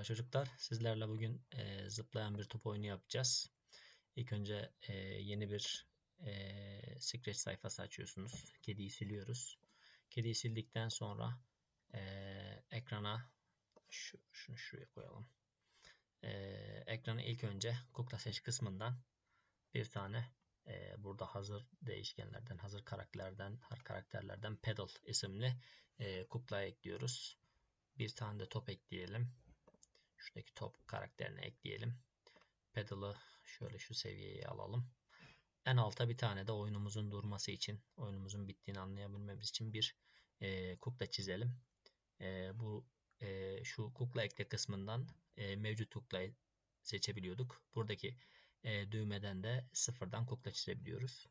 Merhaba çocuklar. Sizlerle bugün e, zıplayan bir top oyunu yapacağız. İlk önce e, yeni bir e, Scratch sayfası açıyorsunuz. Kediyi siliyoruz. Kediyi sildikten sonra e, ekrana şu, şunu şuraya koyalım. E, ekrana ilk önce kukla seç kısmından bir tane e, burada hazır değişkenlerden, hazır karakterlerden, karakterlerden Pedal isimli e, kukla ekliyoruz. Bir tane de top ekleyelim. Şuradaki top karakterini ekleyelim. Pedal'ı şöyle şu seviyeye alalım. En alta bir tane de oyunumuzun durması için, oyunumuzun bittiğini anlayabilmemiz için bir e, kukla çizelim. E, bu e, şu kukla ekle kısmından e, mevcut kuklayı seçebiliyorduk. Buradaki e, düğmeden de sıfırdan kukla çizebiliyoruz.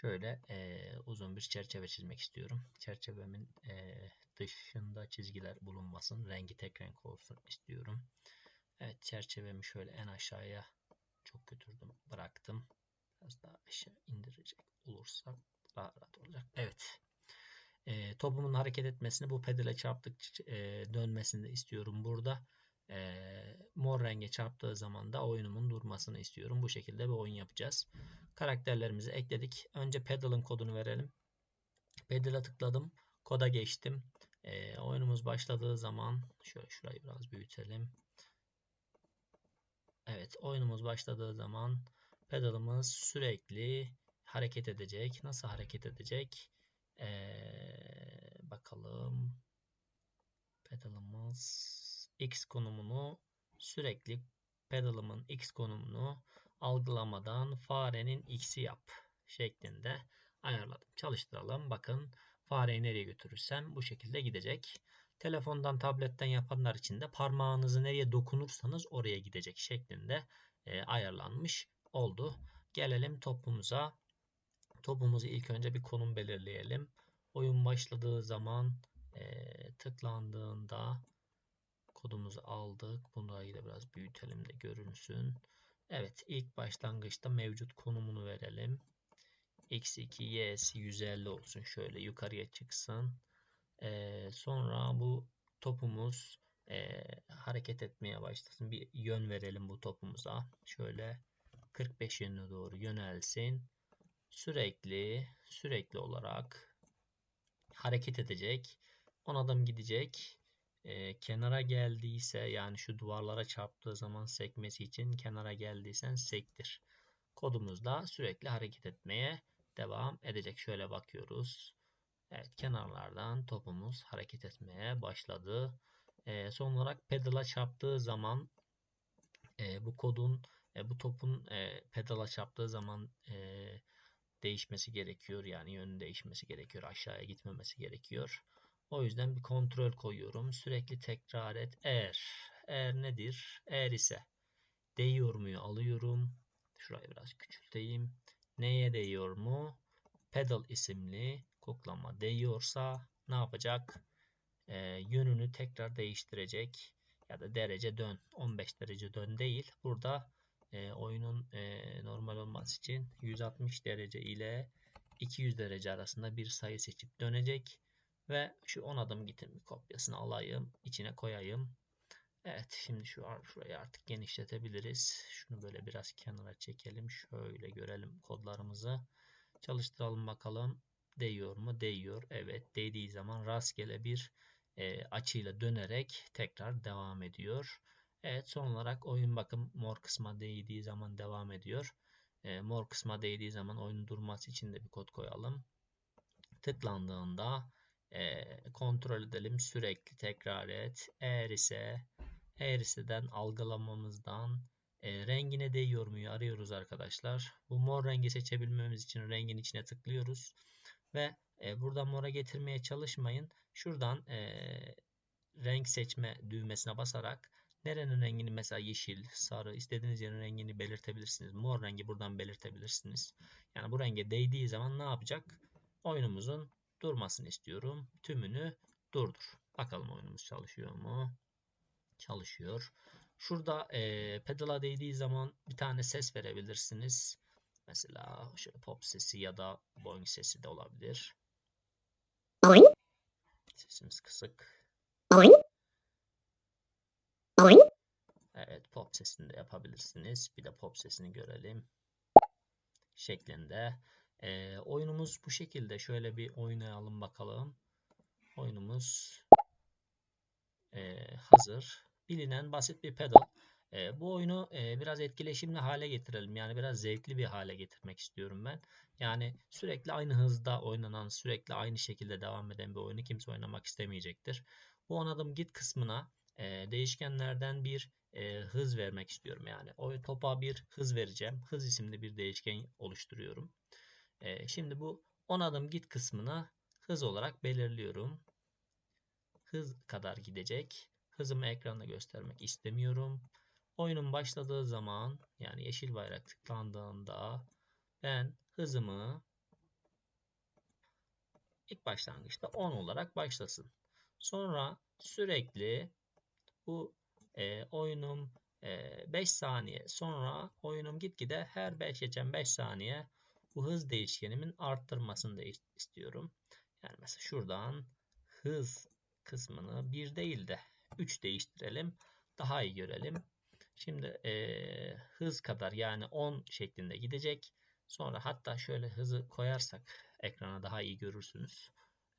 Şöyle e, uzun bir çerçeve çizmek istiyorum. Çerçevemin e, dışında çizgiler bulunmasın. Rengi tek renk olsun istiyorum. Evet çerçevemi şöyle en aşağıya çok götürdüm. Bıraktım. Biraz daha aşağı indirecek olursak daha rahat olacak. Evet. E, topumun hareket etmesini bu pedale çarptık e, dönmesini istiyorum burada. E, mor renge çarptığı zaman da oyunumun durmasını istiyorum. Bu şekilde bir oyun yapacağız. Karakterlerimizi ekledik. Önce pedal'ın kodunu verelim. Pedal'a tıkladım. Koda geçtim. E, oyunumuz başladığı zaman şöyle şurayı biraz büyütelim. Evet oyunumuz başladığı zaman pedalımız sürekli hareket edecek. Nasıl hareket edecek? Ee, bakalım. Pedalımız X konumunu sürekli pedalımın X konumunu algılamadan farenin X'i yap şeklinde ayarladım. Çalıştıralım. Bakın fareyi nereye götürürsem bu şekilde gidecek. Telefondan, tabletten yapanlar için de parmağınızı nereye dokunursanız oraya gidecek şeklinde e, ayarlanmış oldu. Gelelim topumuza. Topumuzu ilk önce bir konum belirleyelim. Oyun başladığı zaman e, tıklandığında kodumuzu aldık. Bunu da biraz büyütelim de görünsün. Evet ilk başlangıçta mevcut konumunu verelim. x2 y'si 150 olsun. Şöyle yukarıya çıksın. Ee, sonra bu topumuz e, hareket etmeye başlasın. Bir yön verelim bu topumuza. Şöyle 45 yönüne doğru yönelsin. Sürekli sürekli olarak hareket edecek. 10 adım gidecek. Kenara geldiyse yani şu duvarlara çarptığı zaman sekmesi için kenara geldiysen sektir. Kodumuzda sürekli hareket etmeye devam edecek. Şöyle bakıyoruz. Evet kenarlardan topumuz hareket etmeye başladı. E, son olarak pedala çarptığı zaman e, bu kodun e, bu topun e, pedala çarptığı zaman e, değişmesi gerekiyor. Yani yönü değişmesi gerekiyor. Aşağıya gitmemesi gerekiyor. O yüzden bir kontrol koyuyorum. Sürekli tekrar et. Eğer. Eğer nedir? Eğer ise değiyor muyu alıyorum. Şurayı biraz küçülteyim. Neye değiyor mu? Pedal isimli kuklama değiyorsa ne yapacak? Ee, yönünü tekrar değiştirecek ya da derece dön 15 derece dön değil. Burada e, oyunun e, normal olması için 160 derece ile 200 derece arasında bir sayı seçip dönecek ve şu 10 adım gitin kopyasını alayım içine koyayım. Evet şimdi şu şurayı artık genişletebiliriz. Şunu böyle biraz kenara çekelim. Şöyle görelim kodlarımızı. Çalıştıralım bakalım değiyor mu? Değiyor. Evet değdiği zaman rastgele bir e, açıyla dönerek tekrar devam ediyor. Evet son olarak oyun bakın mor kısma değdiği zaman devam ediyor. E, mor kısma değdiği zaman oyunun durması için de bir kod koyalım. Tıklandığında e, kontrol edelim sürekli tekrar et. Eğer ise eğer iseden algılamamızdan e, rengine değiyor mu arıyoruz arkadaşlar. Bu mor rengi seçebilmemiz için rengin içine tıklıyoruz. Ve e, burada mora getirmeye çalışmayın. Şuradan e, renk seçme düğmesine basarak nerenin rengini mesela yeşil, sarı istediğiniz yerin rengini belirtebilirsiniz. Mor rengi buradan belirtebilirsiniz. Yani bu renge değdiği zaman ne yapacak? Oyunumuzun durmasını istiyorum. Tümünü durdur. Bakalım oyunumuz çalışıyor mu? Çalışıyor. Şurada e, pedala değdiği zaman bir tane ses verebilirsiniz. Mesela şöyle pop sesi ya da boing sesi de olabilir. Boing, Sesimiz kısık. boing, boing, pop sesini de yapabilirsiniz. Bir de pop sesini görelim. Şeklinde. E, oyunumuz bu şekilde. Şöyle bir oynayalım bakalım. Oyunumuz e, hazır. Bilinen basit bir pedal. E, bu oyunu e, biraz etkileşimli hale getirelim. Yani biraz zevkli bir hale getirmek istiyorum ben. Yani sürekli aynı hızda oynanan, sürekli aynı şekilde devam eden bir oyunu kimse oynamak istemeyecektir. Bu on git kısmına e, değişkenlerden bir e, hız vermek istiyorum. Yani o topa bir hız vereceğim. Hız isimli bir değişken oluşturuyorum. E, şimdi bu 10 adım git kısmına hız olarak belirliyorum. Hız kadar gidecek. Hızımı ekranda göstermek istemiyorum. Oyunun başladığı zaman yani yeşil bayrak tıklandığında ben hızımı ilk başlangıçta 10 olarak başlasın. Sonra sürekli bu e, oyunum e, 5 saniye sonra oyunum gitgide her 5 geçen 5 saniye bu hız değişkenimin arttırmasını da istiyorum. Yani mesela şuradan hız kısmını 1 değil de 3 değiştirelim. Daha iyi görelim. Şimdi e, hız kadar yani 10 şeklinde gidecek. Sonra hatta şöyle hızı koyarsak ekrana daha iyi görürsünüz.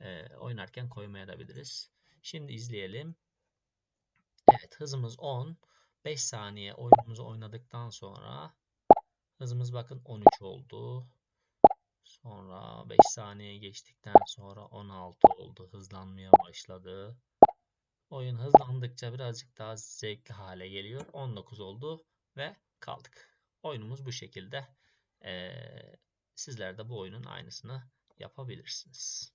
E, oynarken koymaya da biliriz. Şimdi izleyelim. Evet hızımız 10. 5 saniye oyunumuzu oynadıktan sonra hızımız bakın 13 oldu. Sonra 5 saniye geçtikten sonra 16 oldu. Hızlanmaya başladı. Oyun hızlandıkça birazcık daha zevkli hale geliyor. 19 oldu ve kaldık. Oyunumuz bu şekilde. Ee, sizler de bu oyunun aynısını yapabilirsiniz.